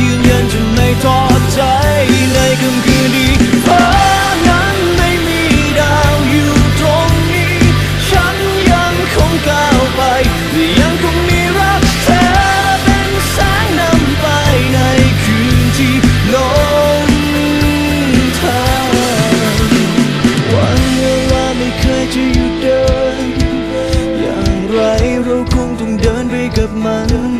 ยืนยันจะไม่ท้อใจในค่ำคืนนี้ฟ้านั้นไม่มีดาวอยู่ตรงนี้ ฉันยังคงก้าวไปและยังคงมีรักเธอเป็นแสงนำไปในคืนที่หลงทางวันเวลาไม่เคยจะหยุดเดิน อย่างไรเราคงต้องเดินไปกับมัน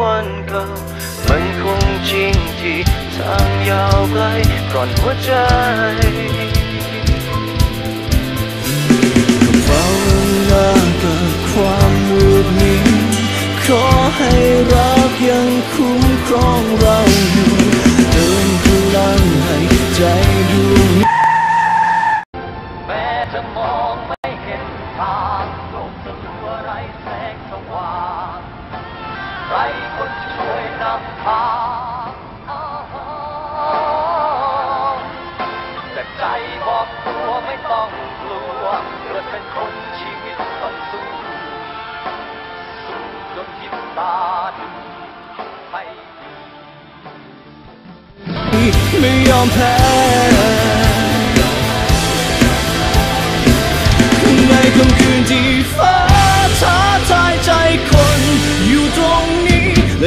วันเก่ามันคงจริงที่ทางยาวไกลก่อนหัวใจกับเฝ้าเวลากับความมืดมิดขอให้รักยังคุ้มครองเราอยู่เติมพลังให้ใจดวงแม้จะมองไม่เห็นทางโลกสลัวไรแสงสว่าง ไรคนช่วยนำทางแต่ใจบอกตัวไม่ต้องกลัวเกิดเป็นคนชีวิตต้องสู้สู้จนยิบตาดูให้ไม่ยอมแพ้